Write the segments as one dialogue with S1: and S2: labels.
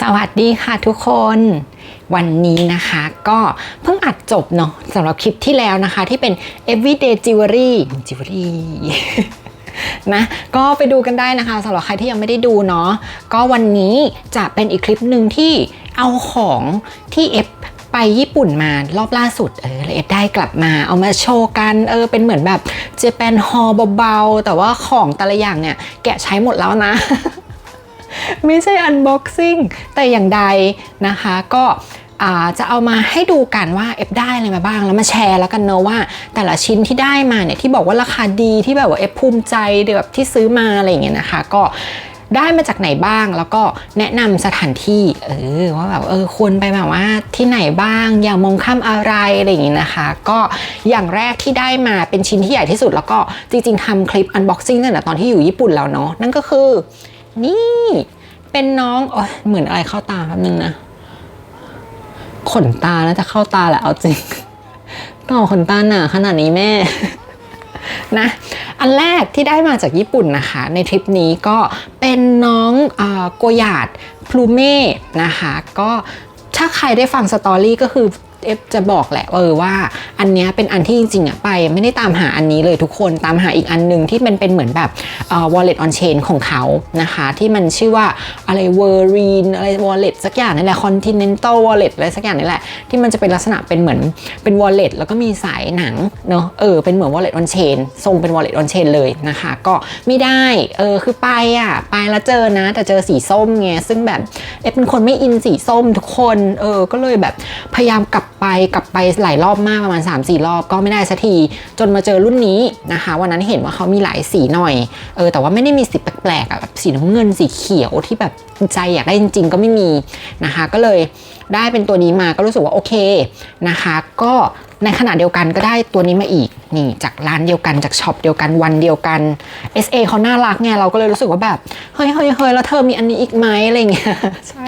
S1: สวัสดีค่ะทุกคนวันนี้นะคะก็เพิ่งอัดจบเนาะสำหรับคลิปที่แล้วนะคะ ที่เป็น everyday jewelry jewelry นะก็ไปดูกันได้นะคะสำหรับใครที่ยังไม่ได้ดูเนาะก็วันนี้จะเป็นอีกคลิปหนึ่งที่เอาของที่เอฟไปญี่ปุ่นมารอบล่าสุดเออเอฟได้กลับมาเอามาโชว์กันเออเป็นเหมือนแบบเจแปนฮอลเบาๆแต่ว่าของแต่ละอย่างเนี่ยแกะใช้หมดแล้วนะ ไม่ใช่ unboxing แต่อย่างใดนะคะก็จะเอามาให้ดูกันว่าเอฟได้อะไรมาบ้างแล้วมาแชร์แล้วกันเนอะว่า แต่ละชิ้นที่ได้มาเนี่ยที่บอกว่าราคาดีที่แบบว่าเอฟภูมิใจแบบที่ซื้อมาอะไรอย่างเงี้ยนะคะ ก็ได้มาจากไหนบ้างแล้วก็แนะนำสถานที่เออว่าแบบเออควรไปแบบว่าที่ไหนบ้างอย่ามองข้ามอะไรอะไรอย่างงี้นะคะ ก็อย่างแรกที่ได้มาเป็นชิ้นที่ใหญ่ที่สุด แล้วก็จริง ๆทำคลิป unboxing ตั้งแต่ตอนที่อยู่ญี่ปุ่นแล้วเนาะนั่นก็คือ นี่ เป็นน้องโอยเหมือนอะไรเข้าตาแป๊บนึงนะ ขนตาน่าจะเข้าตาแหละเอาจริงต่อขนตาหนาขนาดนี้แม่นะอันแรกที่ได้มาจากญี่ปุ่นนะคะ ในทริปนี้ก็เป็นน้องอาโกยาดพลูเม่นะคะ ก็ถ้าใครได้ฟังสตอรี่ก็คือ เอฟจะบอกแหละเออว่า อันเนี้ยเป็นอันที่จริงๆอะไป ไม่ได้ตามหาอันนี้เลยทุกคนตามหาอีกอันหนึ่งที่เป็นเป็นเหมือนแบบเอ่อ wallet on chain ของเขานะคะ ที่มันชื่อว่าอะไร v e r i n อะไร wallet สักอย่างนี่แหละ continental wallet อะไรสักอย่างนี่แหละที่มันจะเป็นลักษณะเป็นเหมือนเป็น wallet แล้วก็มีสายหนังเนาะเออเป็นเหมือน wallet on chain ทรงเป็น wallet on chain เลยนะคะ ก็ไม่ได้เออคือไปอะไปแล้วเจอนะ แต่เจอสีส้มไงซึ่งแบบเอฟเป็นคนไม่อินสีส้มทุกคนเออก็เลยแบบพยายามกลับ ไปกลับไปหลายรอบมากประมาณ 3-4 รอบก็ไม่ได้สักทีจนมาเจอรุ่นนี้นะคะวันนั้นเห็นว่าเขามีหลายสีหน่อยเออแต่ว่าไม่ได้มีสีแปลกๆอะแบบสีน้ำเงินสีเขียวที่แบบใจอยากได้จริง ๆ ก็ไม่มีนะคะก็เลยได้เป็นตัวนี้มาก็รู้สึกว่าโอเคนะคะก็ในขณะเดียวกันก็ได้ตัวนี้มาอีกนี่จากร้านเดียวกันจากช็อปเดียวกันวันเดียวกัน SA เขาน่ารักไงเราก็เลยรู้สึกว่าแบบ เฮ้ยเฮ้ยเฮ้ยแล้วเธอมีอันนี้อีกไหมอะไรเงี้ยใช่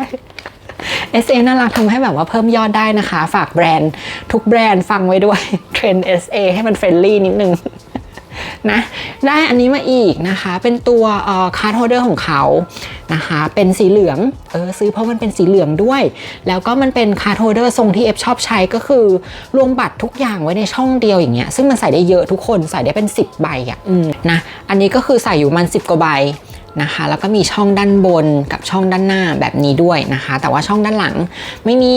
S1: SA น่ารักทำให้แบบว่าเพิ่มยอดได้นะคะ ฝากแบรนด์ทุกแบรนด์ฟังไว้ด้วยเทรนด์ SA ให้มันเฟรนลี่นิดนึงนะได้อันนี้มาอีกนะคะ เป็นตัวคาร์ดโฮเดอร์ของเขานะคะ เป็นสีเหลืองเออซื้อเพราะมันเป็นสีเหลืองด้วย แล้วก็มันเป็นคาร์ดโฮเดอร์ทรงที่เอฟชอบใช้ก็คือรวมบัตรทุกอย่างไว้ในช่องเดียวอย่างเงี้ยซึ่งมันใส่ได้เยอะทุกคนใส่ได้เป็น 10 ใบอะนะอันนี้ก็คือใส่อยู่มัน 10 กว่าใบ นะคะ แล้วก็มีช่องด้านบนกับช่องด้านหน้าแบบนี้ด้วยนะคะ แต่ว่าช่องด้านหลังไม่มี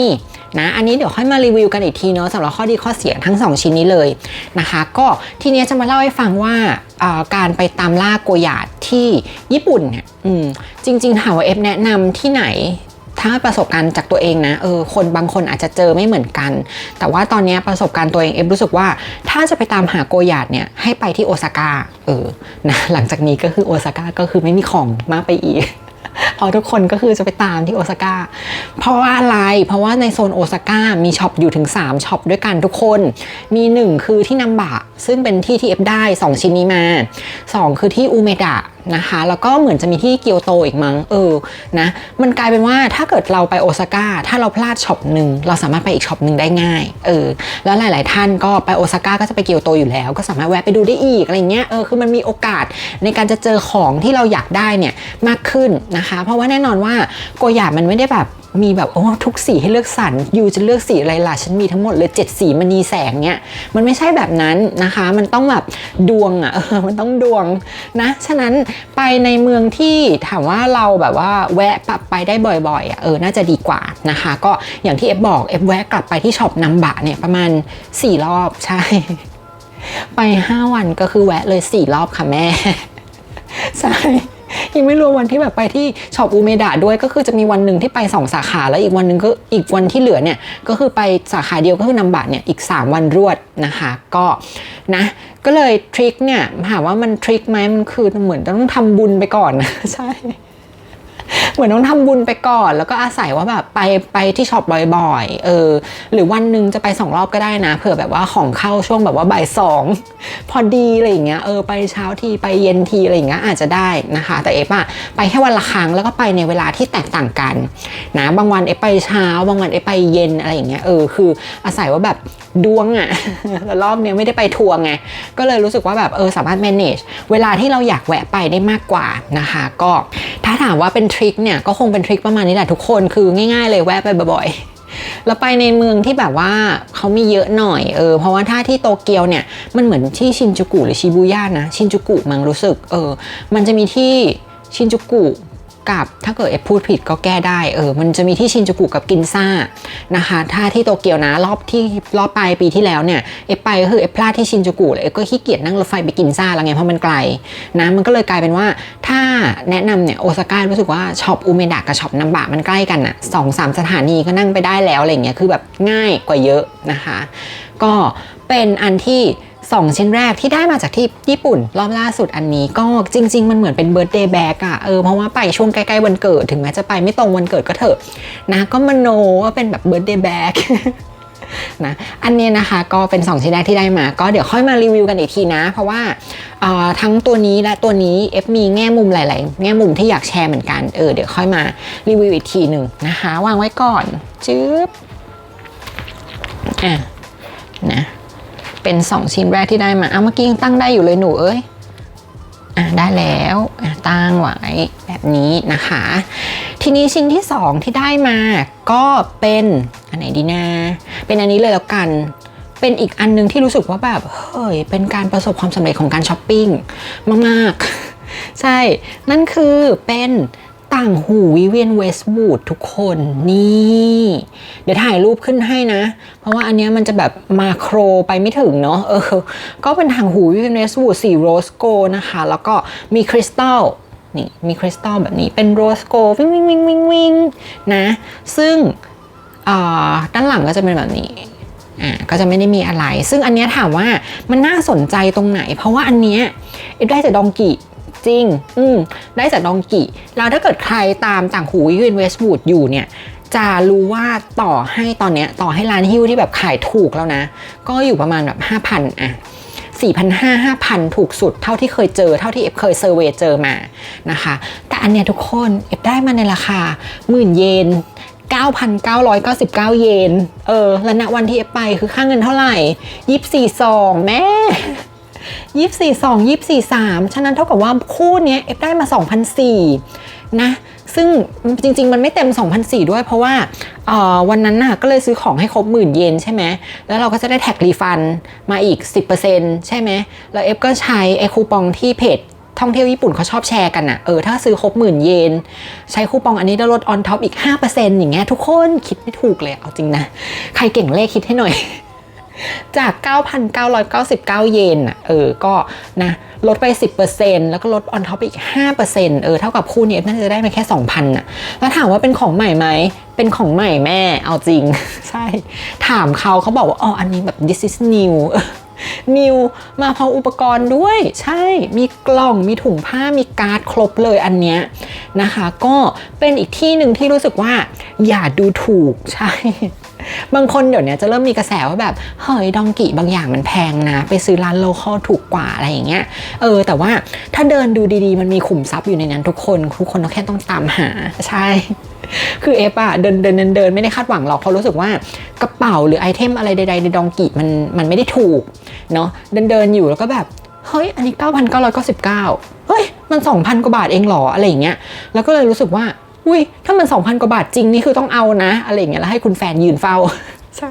S1: นะอันนี้เดี๋ยวค่อยมารีวิวกันอีกทีเนาะสำหรับข้อดีข้อเสียทั้ง 2 ชิ้นนี้เลยนะคะ ก็ทีนี้จะมาเล่าให้ฟังว่าการไปตามล่าโกยาดที่ญี่ปุ่นเนี่ยจริงๆถามว่าเอฟแนะนำที่ไหน ถ้าประสบการณ์จากตัวเองนะเออคนบางคนอาจจะเจอไม่เหมือนกัน แต่ว่าตอนนี้ประสบการณ์ตัวเองเอฟรู้สึกว่า ถ้าจะไปตามหาโกยาดเนี่ยให้ไปที่โอซาก้าเออนะหลังจากนี้ก็คือโอซาก้าก็คือไม่มีของมากไปอีกเพราะทุกคนก็คือจะไปตามที่โอซาก้า เพราะว่าอะไร เพราะว่าในโซนโอซาก้ามีช็อปอยู่ถึง 3ช็อปด้วยกันทุกคน มี 1 คือที่นัมบะซึ่งเป็นที่ที่เอฟได้ 2 ชิ้นนี้มา 2 คือที่อูเมดะ นะคะ แล้วก็เหมือนจะมีที่เกียวโตอีกมั้งเออนะมันกลายเป็นว่าถ้าเกิดเราไปโอซาก้าถ้าเราพลาดช็อปหนึ่งเราสามารถไปอีกช็อปหนึ่งได้ง่ายเออแล้วหลาย ๆ ท่านก็ไปโอซาก้าก็จะไปเกียวโตอยู่แล้ว ก็สามารถแวะไปดูได้อีกอะไรเงี้ยเออคือมันมีโอกาสในการจะเจอของที่เราอยากได้เนี่ยมากขึ้นนะคะ เพราะว่าแน่นอนว่าโกยามันไม่ได้แบบ มีแบบโอ้ทุกสีให้เลือกสรรยูจะเลือกสีอะไรล่ะฉันมีทั้งหมดเลยเจ็ดสีมันนีแสงเนี้ยมันไม่ใช่แบบนั้นนะคะ มันต้องแบบดวงอะ่ะเออมันต้องดวงนะฉะนั้นไปในเมืองที่ถามว่าเราแบบว่าแวะปรับไปได้บ่อยๆอะ่ะเออน่าจะดีกว่านะคะ ก็อย่างที่เอฟบอกเอฟแวะกลับไปที่ช็อปนัมบะเนี่ยประมาณ 4 รอบใช่ ไป 5 วันก็คือแวะเลย 4 รอบค่ะแม่ ใช่ ยังไม่รวมวันที่แบบไปที่ช็อปอูเมดะด้วยก็คือจะมีวันหนึ่งที่ไป 2 สาขาแล้วอีกวันหนึ่งก็อีกวันที่เหลือเนี่ยก็คือไปสาขาเดียวก็คือนำบะเนี่ยอีก 3 วันรวดนะคะก็นะก็เลยทริคเนี่ยถามว่ามันทริคไหมมันคือเหมือนต้องทำบุญไปก่อนนะใช่ เหมือนต้องทำบุญไปก่อน แล้วก็อาศัยว่าแบบไปไปที่ช็อปบ่อยๆ เออ หรือวันหนึ่งจะไปสองรอบก็ได้นะ เผื่อแบบว่าของเข้าช่วงแบบว่าบ่ายสองพอดีอะไรอย่างเงี้ย เออไปเช้าทีไปเย็นทีอะไรอย่างเงี้ยอาจจะได้นะคะ แต่เอฟอะไปแค่วันละครั้งแล้วก็ไปในเวลาที่แตกต่างกันนะ บางวันเอฟไปเช้า บางวันเอฟไปเย็นอะไรอย่างเงี้ย เออ คืออาศัยว่าแบบ ดวงอะ่ะแล้วรอบเนี้ยไม่ได้ไปทัวร์ไง ก็เลยรู้สึกว่าแบบเออสามารถ manage เวลาที่เราอยากแวะไปได้มากกว่านะคะ ก็ถ้าถามว่าเป็นทริคเนี่ยก็คงเป็นทริคประมาณนี้แหละทุกคนคือง่ายๆเลยแวะไปบ่อยๆแล้วไปในเมืองที่แบบว่าเขามีเยอะหน่อยเออเพราะว่าถ้าที่โตเกียวเนี่ยมันเหมือนที่ชินจูกุหรือชิบูย่านะ ชินจูกุมังรู้สึกเออมันจะมีที่ชินจูกุ กับถ้าเกิดเอฟพูดผิดก็แก้ได้เออมันจะมีที่ชินจูกุกับกินซ่านะคะถ้าที่โตเกียวนะรอบที่รอบปลายปีที่แล้วเนี่ยเอฟไปก็คือเอฟพลาดที่ชินจูกุเลยเอฟก็ขี้เกียจนั่งรถไฟไปกินซ่าแล้วไงเพราะมันไกลนะมันก็เลยกลายเป็นว่าถ้าแนะนำเนี่ยโอซาก้ารู้สึกว่าช็อปอูเมดะกับช็อปนัมบะมันใกล้กันอะสองสามสถานีก็นั่งไปได้แล้วอะไรเงี้ยคือแบบง่ายกว่าเยอะนะคะ ก็เป็นอันที่ 2 ชิ้นแรกที่ได้มาจากที่ญี่ปุ่น รอบล่าสุดอันนี้ก็จริง ๆ มันเหมือนเป็นเบิร์ d เดย์แบ็กอะเออเพราะว่าไปช่วงใกล้ๆวันเกิดถึงแม้จะไปไม่ตรงวันเกิดก็เถอะนะก็มโนว่าเป็นแบบเบิร์ d เดย์แบ็กนะอันเนี้ยนะคะก็เป็น 2 ชิ้นแรกที่ได้มา ก็เดี๋ยวค่อยมารีวิวกันอีกทีนะ เพราะว่าเอ่อทั้งตัวนี้และตัวนี้เอฟมีแง่มุมหลาย ๆ แง่มุมที่อยากแชร์เหมือนกันเออเดี๋ยวค่อยมารีวิวอีกทีหนึ่งนะคะ วางไว้ก่อนจึ๊บอะนะ เป็น 2 ชิ้นแรกที่ได้มาเอาเมื่อกี้ยังตั้งได้อยู่เลยหนูเอ้ยอะได้แล้วอะตั้งไว้แบบนี้นะคะ ทีนี้ชิ้นที่ 2 ที่ได้มาก็เป็นอันไหนดีนะเป็นอันนี้เลยแล้วกันเป็นอีกอันนึงที่รู้สึกว่าแบบเฮ้ยเป็นการประสบความสำเร็จของการช้อปปิ้งมากๆ ใช่ นั่นคือเป็น ต่างหูวิเวียนเวสต์วูดทุกคนนี่ เดี๋ยวถ่ายรูปขึ้นให้นะ เพราะว่าอันนี้มันจะแบบมาโครไปไม่ถึงเนาะเออ ก็เป็นต่างหูวิเวียนเวสต์วูดสีโรสโกนะคะ แล้วก็มีคริสตัลนี่มีคริสตัลแบบนี้เป็นโรสโกวิ่งวิ่งวิ่งวิ่งวิ่งนะ ซึ่งด้านหลังก็จะเป็นแบบนี้อ่าก็จะไม่ได้มีอะไร ซึ่งอันนี้ถามว่ามันน่าสนใจตรงไหน เพราะว่าอันเนี้ยเอฟได้จากดองกิ จริง อืได้จากดองกิแล้วถ้าเกิดใครตามต่างหูยูนเวสต์วูดอยู่เนี่ยจะรู้ว่าต่อให้ตอนเนี้ยต่อให้ร้านฮิ้วที่แบบขายถูกแล้วนะ ก็อยู่ประมาณแบบ 5,000อะ4,500 5,000 ถูกสุดเท่าที่เคยเจอเท่าที่เอฟเคยเซอร์เวยเจอมานะคะ แต่อันเนี้ยทุกคนเอฟได้มาในราคาหมื่นเยน9,999 เยน เออ และณวันที่เอฟไปคือค่าเงินเท่าไหร่ยี่สี่ซองแม่ ยี่สี่สองยี่สี่สามฉะนั้นเท่ากับว่าคู่นี้เอฟได้มา2,004นะซึ่งจริง ๆ มันไม่เต็ม2,004ด้วย เพราะว่าวันนั้นน่ะก็เลยซื้อของให้ครบหมื่นเยนใช่ไหม แล้วเราก็จะได้แท็กรีฟันมาอีก 10%ใช่ไหม แล้วเอฟก็ใช้ไอคูปองที่เพจท่องเที่ยวญี่ปุ่นเขาชอบแชร์กันน่ะเออถ้าซื้อครบหมื่นเยน ใช้คูปองอันนี้ได้ลดออนท็อปอีก 5%อย่างเงี้ยทุกคนคิดไม่ถูกเลยเอาจริงนะ ใครเก่งเลขคิดให้หน่อย จาก 9,999 เยนอะเออ ก็นะลดไป 10%แล้วก็ลดออนท็อปอีก 5%เออ เท่ากับคู่นี้น่าจะได้มาแค่ 2,000อะ แล้วถามว่าเป็นของใหม่ไหม เป็นของใหม่แม่ เอาจริง ใช่ ถามเขาเขาบอกว่า อ๋อ อันนี้แบบ this is new นิวมาพร้อมอุปกรณ์ด้วย ใช่มีกล่องมีถุงผ้ามีการ์ดครบเลยอันเนี้ยนะคะ ก็เป็นอีกที่หนึ่งที่รู้สึกว่าอย่าดูถูกใช่ บางคนเดี๋ยวนี้จะเริ่มมีกระแสว่าแบบ เฮ้ยดองกิบางอย่างมันแพงนะ ไปซื้อร้านโลคอลถูกกว่าอะไรอย่างเงี้ย เออ แต่ว่าถ้าเดินดูดีๆ มันมีขุมทรัพย์อยู่ในนั้นทุกคน ทุกคนเราแค่ต้องตามหา ใช่ คือเอฟอะเดินเดินเดินเดินไม่ได้คาดหวังหรอกเพราะรู้สึกว่ากระเป๋าหรือไอเทมอะไรใดๆในดองกิมันมันไม่ได้ถูกเนาะเดินเดินอยู่แล้วก็แบบเฮ้ย อันนี้ 9,999 เฮ้ย มัน 2,000 กว่าบาทเองหรอ อะไรอย่างเงี้ย แล้วก็เลยรู้สึกว่า อุ้ยถ้ามัน2,000กว่าบาทจริงนี่คือต้องเอานะ อะไรอย่างเงี้ยแล้วให้คุณแฟนยืนเฝ้า ใช่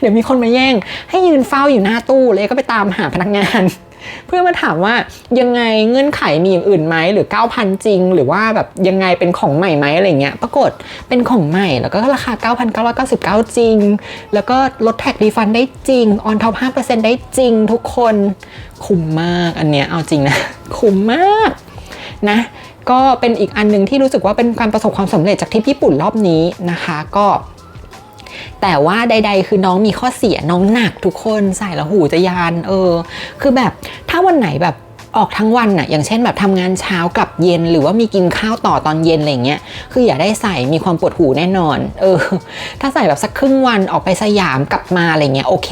S1: เดี๋ยวมีคนมาแย่ง ให้ยืนเฝ้าอยู่หน้าตู้เลยก็ไปตามหาพนักงาน เพื่อมาถามว่ายังไงเงื่อนไขมีอย่างอื่นไหมหรือ 9,000 จริง หรือว่าแบบยังไงเป็นของใหม่ไหมอะไรเงี้ยปรากฏเป็นของใหม่แล้วก็ราคา 9,999 จริง แล้วก็ลดแท็กรีฟันได้จริงออนท็อป5%ได้จริงทุกคนคุ้มมากอันเนี้ยเอาจริงนะคุ้มมากนะ ก็เป็นอีกอันหนึ่งที่รู้สึกว่าเป็นการประสบความสำเร็จจากทริปญี่ปุ่นรอบนี้นะคะ ก็ แต่ว่าใด ๆ คือน้องมีข้อเสียน้องหนักทุกคนใส่แล้วหูจะยาน เออ คือแบบถ้าวันไหนแบบ ออกทั้งวันน่ะอย่างเช่นแบบทำงานเช้ากับเย็น หรือว่ามีกินข้าวต่อตอนเย็นอะไรเงี้ยคืออย่าได้ใส่มีความปวดหูแน่นอน เออ ถ้าใส่แบบสักครึ่งวันออกไปสยามกลับมาอะไรเงี้ยโอเค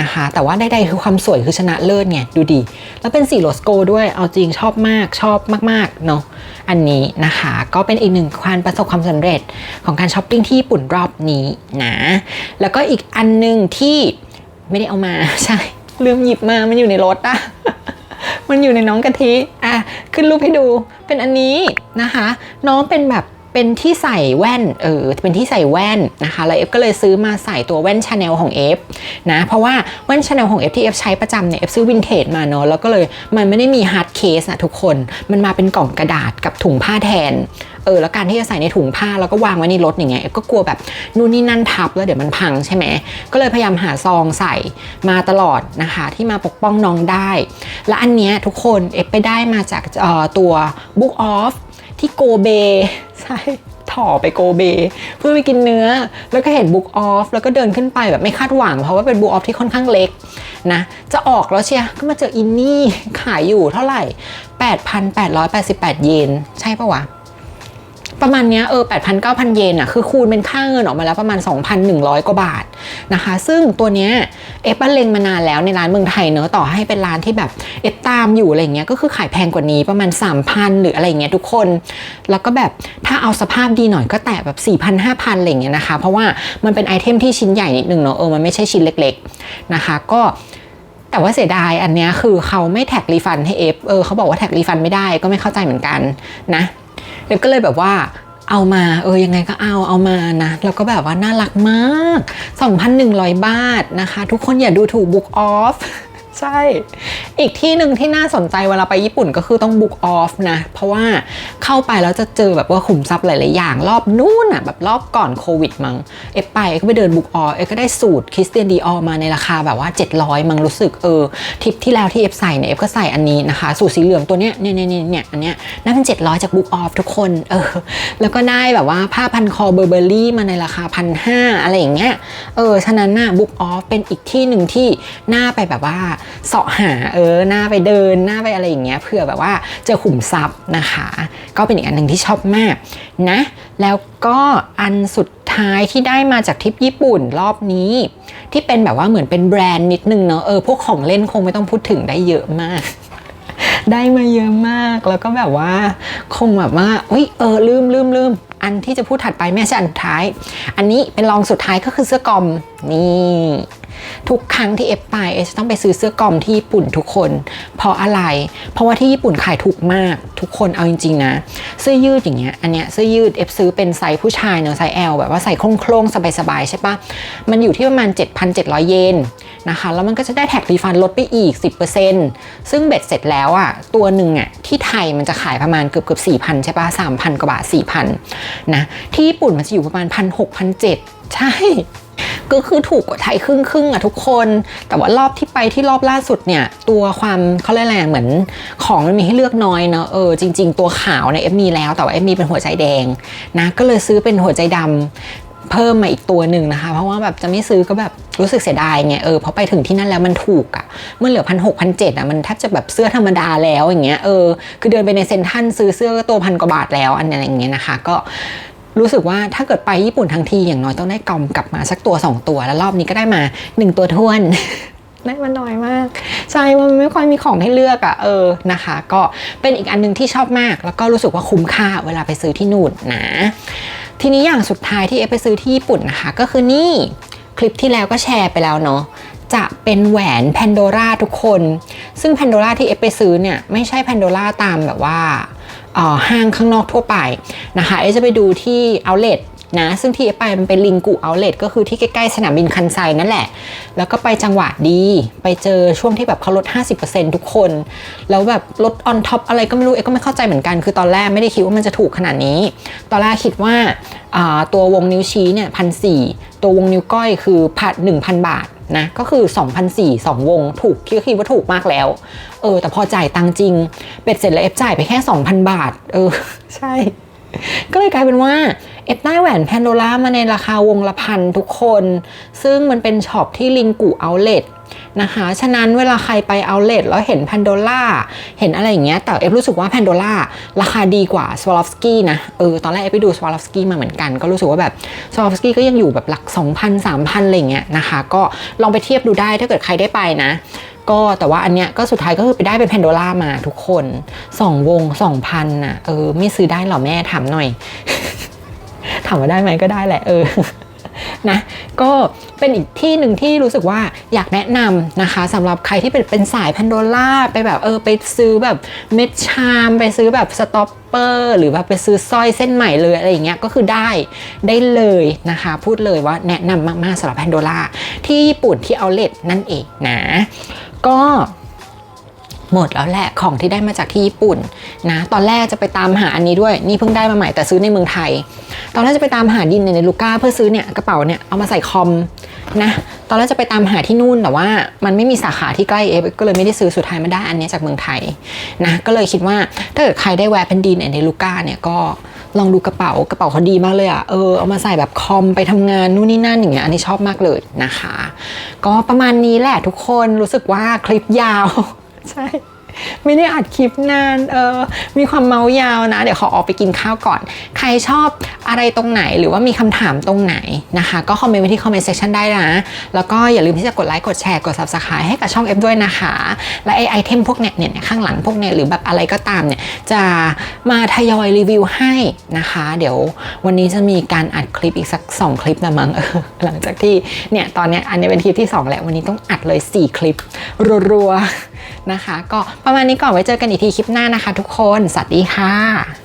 S1: นะคะ แต่ว่าใดๆคือความสวยคือชนะเลิศไงดูดี แล้วเป็นสีโรสโกด้วยเอาจริงชอบมากชอบมากๆเนาะอันนี้นะคะก็เป็นอีกหนึ่งความประสบความสำเร็จของการช้อปปิ้งที่ญี่ปุ่นรอบนี้นะแล้วก็อีกอันหนึงที่ไม่ได้เอามาใช่ลืมหยิบมามันอยู่ในรถอะ มันอยู่ในน้องกะทิอะขึ้นรูปให้ดูเป็นอันนี้นะคะ น้องเป็นแบบเป็นที่ใส่แว่น เออ เป็นที่ใส่แว่นนะคะ แล้วเอฟก็เลยซื้อมาใส่ตัวแว่นชาแนลของเอฟนะ เพราะว่าแว่นชาแนลของเอฟที่เอฟใช้ประจำเนี่ย เอฟซื้อวินเทจมาเนอะแล้วก็เลยมันไม่ได้มีฮาร์ดเคสนะทุกคน มันมาเป็นกล่องกระดาษกับถุงผ้าแทน เออแล้วการที่จะใส่ในถุงผ้าแล้วก็วางไว้ในรถอย่างเงี้ยก็กลัวแบบนู่นนี่นั่นทับแล้วเดี๋ยวมันพังใช่ไหมก็เลยพยายามหาซองใส่มาตลอดนะคะ ที่มาปกป้องน้องได้ และอันเนี้ยทุกคนเอฟไปได้มาจากออตัว Book Off ที่โกเบใช่ถ่อไปโกเบ เพื่อไปกินเนื้อ แล้วก็เห็นบุ๊กออฟแล้วก็เดินขึ้นไปแบบไม่คาดหวัง เพราะว่าเป็นบุ๊กออฟที่ค่อนข้างเล็กนะ จะออกแล้วเชียก็มาเจออินนี่ขายอยู่เท่าไหร่ 8,888 เยน ใช่ปะวะ ประมาณเนี้ยเออ8,000 9,000เยนอะคือคูณเป็นค่าเงินออกมาแล้วประมาณ 2,100 กว่าบาทนะคะ ซึ่งตัวเนี้ยเอฟเล็งมานานแล้วในร้านเมืองไทยเนอะต่อให้เป็นร้านที่แบบเอฟตามอยู่อะไรเงี้ยก็คือขายแพงกว่านี้ประมาณ 3,000 หรืออะไรเงี้ยทุกคน แล้วก็แบบถ้าเอาสภาพดีหน่อยก็แตะแบบ 4,000 5,000อะไรเงี้ยนะคะ เพราะว่ามันเป็นไอเทมที่ชิ้นใหญ่นิดนึงเนอะเออมันไม่ใช่ชิ้นเล็กๆนะคะ ก็แต่ว่าเสียดายอันเนี้ยคือเขาไม่แท็กรีฟันให้เอฟเออเขาบอกว่าแท็กรีฟันไม่ได้ก็ไม่เข้าใจเหมือนกันนะ เอฟก็เลยแบบว่าเอามาเออยังไงก็เอาเอามานะ แล้วก็แบบว่าน่ารักมาก 2,100 บาทนะคะ ทุกคนอย่าดูถูกบุ๊กออฟ ใช่ อีกที่หนึ่งที่น่าสนใจเวลาไปญี่ปุ่นก็คือต้อง book off นะ เพราะว่าเข้าไปแล้วจะเจอแบบว่าขุมทรัพย์หลาย ๆ อย่าง รอบนู้นอะแบบรอบก่อนโควิดมั้งเอฟไปเอก็ไปเดิน book off เอก็ได้สูตรคริสเตียนดีออมาในราคาแบบว่า 700 มั้งรู้สึกเออทริปที่แล้วที่เอฟใส่เนี่ยเอฟก็ใส่อันนี้นะคะ สูตรสีเหลืองตัวเนี้ยเนี่ยเนี่ยเนี่ยอันเนี้ยน่าเป็น 700 จาก book off ทุกคนเออแล้วก็ได้แบบว่าผ้าพันคอเบอร์เบอรี่มาในราคาพันห้าอะไรอย่างเงี้ยเออฉะนั้นน่ะ book off เป็นอีกที่หนึ่งที่น่าไปแบบว่าเสาะหาเออหน้าไปเดินหน้าไปอะไรอย่างเงี้ยเผื่อแบบว่าเจอขุมทรัพย์นะคะ ก็เป็นอีกอันหนึ่งที่ชอบมากนะ แล้วก็อันสุดท้ายที่ได้มาจากทริปญี่ปุ่นรอบนี้ ที่เป็นแบบว่าเหมือนเป็นแบรนด์นิดนึงเนาะเออพวกของเล่นคงไม่ต้องพูดถึงได้เยอะมากได้มาเยอะมากแล้วก็แบบว่า คงแบบว่าอุ้ยเออลืมลืมลืมอันที่จะพูดถัดไปไม่ใช่อันท้าย อันนี้เป็นรองสุดท้ายก็คือเสื้อกอมนี่ ทุกครั้งที่เอฟไปเอฟจะต้องไปซื้อเสื้อกอมที่ญี่ปุ่นทุกคน เพราะอะไร เพราะว่าที่ญี่ปุ่นขายถูกมาก ทุกคนเอาจริง ๆ นะ เสื้อยืดอย่างเงี้ยอันเนี้ยเสื้อยืดเอฟซื้อเป็นไซส์ผู้ชายเนอะไซส์ L แบบว่าใส่โคร่งๆสบายๆใช่ปะมันอยู่ที่ประมาณ 7,700 เยนนะคะแล้วมันก็จะได้แท็กรีฟันลดไปอีก 10%ซึ่งเบ็ดเสร็จแล้วอะตัวหนึ่งอะที่ไทยมันจะขายประมาณเกือบเกือบ4,000ใช่ปะ3,000กว่าบาท4,000นนะที่ญี่ปุ่นมันจะอยู่ประมาณ1,600 1,700ใช่ ก็คือถูกกว่าไทยครึ่งครึ่งอะทุกคน แต่ว่ารอบที่ไปที่รอบล่าสุดเนี่ย ตัวความเขาเรียกอะไรเหมือนของมันมีให้เลือกน้อยเนอะเออจริง ๆ ตัวขาวเนี่ยเอฟมีแล้วแต่ว่าเอฟมีเป็นหัวใจแดงนะก็เลยซื้อเป็นหัวใจดำเพิ่มมาอีกตัวหนึ่งนะคะ เพราะว่าแบบจะไม่ซื้อก็แบบรู้สึกเสียดายไงเออเพราะไปถึงที่นั่นแล้วมันถูกอะเมื่อเหลือพันหกพันเจ็ดอะมันแทบจะแบบเสื้อธรรมดาแล้วอย่างเงี้ยเออคือเดินไปในเซ็นทรัลซื้อเสื้อก็ตัวพันกว่าบาทแล้วอันนี้อย่างเงี้ยนะคะ ก็ รู้สึกว่าถ้าเกิดไปญี่ปุ่นทั้งทีอย่างน้อยต้องได้กอมกลับมาสักตัว 2 ตัว แล้วรอบนี้ก็ได้มา 1 ตัวท้วนได้มาน้อยมาก ใช่มันไม่ค่อยมีของให้เลือกอะ่ะเออนะคะ ก็เป็นอีกอันหนึงที่ชอบมาก แล้วก็รู้สึกว่าคุ้มค่าเวลาไปซื้อที่นู่นนะทีนี้อย่างสุดท้ายที่เอฟไปซื้อที่ญี่ปุ่นนะคะ ก็คือนี่คลิปที่แล้วก็แชร์ไปแล้วเนาะจะเป็นแหวนแพนโดร่าทุกคน ซึ่งแพนโดร่าที่เอฟไปซื้อเนี่ย ไม่ใช่แพนโดร่าตามแบบว่า ห้างข้างนอกทั่วไปนะคะเอจะไปดูที่ outlet นะซึ่งที่ไปมันเป็นลิงกุเอาเลทก็คือที่ใกล้ๆสนามบินคันไซนั่นแหละ แล้วก็ไปจังหวะดี ไปเจอช่วงที่แบบเขาลด 50%ทุกคน แล้วแบบลดออนท็อปอะไรก็ไม่รู้เอก็ไม่เข้าใจเหมือนกัน คือตอนแรกไม่ได้คิดว่ามันจะถูกขนาดนี้ ตอนแรกคิดว่าอ่าตัววงนิ้วชี้เนี่ยพันสตัววงนิ้วก้อยคือพันหนึ่งพันบาท นะก็คือ2 0 0 4 2 วงถูกคิดคิดว่าถูกมากแล้ว เออ แต่พอจ่ายตังจริงเป็ดเสร็จแล้วเอฟจ่ายไปแค่ 2,000 บาท เออ ใช่ ก็เลยกลายเป็นว่า เอฟได้แหวนแพนโดล่ามาในราคาวงละพันทุกคน ซึ่งมันเป็นช็อปที่ลิงกูเอาเลท นะคะ ฉะนั้นเวลาใครไปเอาเลทแล้วเห็นแพนโดล่าเห็นอะไรอย่างเงี้ย แต่เอฟรู้สึกว่าแพนโดล่าราคาดีกว่าสวอลฟสกี้นะ เออ ตอนแรกเอฟไปดูสวอลฟสกี้มาเหมือนกัน ก็รู้สึกว่าแบบสวอลฟสกี้ก็ยังอยู่แบบหลัก 2,000 3,000อะไรอย่างเงี้ยนะคะ ก็ลองไปเทียบดูได้ถ้าเกิดใครได้ไปนะก็แต่ว่าอันเนี้ยก็สุดท้ายก็คือไปได้เป็นแพนโดล่ามาทุกคนสองวงสองพันน่ะเออ ไม่ซื้อได้หรอแม่ถามหน่อย ถามว่าได้ไหมก็ได้แหละเออ นะก็เป็นอีกที่หนึ่งที่รู้สึกว่าอยากแนะนำนะคะสำหรับใครที่เป็นเป็นสายแพนโดล่าไปแบบเออไปซื้อแบบเม็ดชามไปซื้อแบบสต็อปเปอร์หรือแบบไปซื้อสร้อยเส้นใหม่เลยอะไรอย่างเงี้ยก็คือได้ได้เลยนะคะ พูดเลยว่าแนะนำมากๆสำหรับแพนโดล่าที่ญี่ปุ่นที่เอาเลทนั่นเองนะ ก็หมดแล้วแหละของที่ได้มาจากที่ญี่ปุ่นนะตอนแรกจะไปตามหาอันนี้ด้วย นี่เพิ่งได้มาใหม่แต่ซื้อในเมืองไทย ตอนแรกจะไปตามหาดินในลูก้าเพื่อซื้อเนี่ยกระเป๋าเนี่ยเอามาใส่คอมนะตอนแรกจะไปตามหาที่นู่นแต่ว่ามันไม่มีสาขาที่ใกล้เอฟก็เลยไม่ได้ซื้อสุดท้ายมาได้อันนี้จากเมืองไทยนะก็เลยคิดว่าถ้าเกิดใครได้แวะเป็นดินในลูก้าเนี่ยก็ลองดูกระเป๋ากระเป๋าเขาดีมากเลยอะ่ะเออเอามาใส่แบบคอมไปทำงานนู่นนี่นั่นอย่างเงี้ยอันนี้ชอบมากเลยนะคะ ก็ประมาณนี้แหละทุกคนรู้สึกว่าคลิปยาว ใช่ ไม่ได้อัดคลิปนาน เออ มีความเมายาวนะ เดี๋ยวขอออกไปกินข้าวก่อน ใครชอบอะไรตรงไหนหรือว่ามีคำถามตรงไหนนะคะ ก็คอมเมนต์ไว้ที่คอมเมนต์เซ c ชันได้นะ แล้วก็อย่าลืมที่จะกดไลค์ กดแชร์ กด subscribe ให้กับช่อง F ด้วยนะคะ และไอไอเทมพวกเนี้ยเนี่ยข้างหลังพวกเนี้ยหรือแบบอะไรก็ตามเนี่ย จะมาทยอยรีวิวให้นะคะ เดี๋ยววันนี้จะมีการอัดคลิปอีกสัก 2 คลิปนะมั้งเออหลังจากที่เนี่ยตอนเนี้ยอันนี้เป็นคลิปที่ 2 แล้ววันนี้ต้องอัดเลย 4 คลิปรัวๆนะคะ ก็ประมาณนี้ก่อนไว้เจอกันอีกทีคลิปหน้านะคะ ทุกคน สวัสดีค่ะ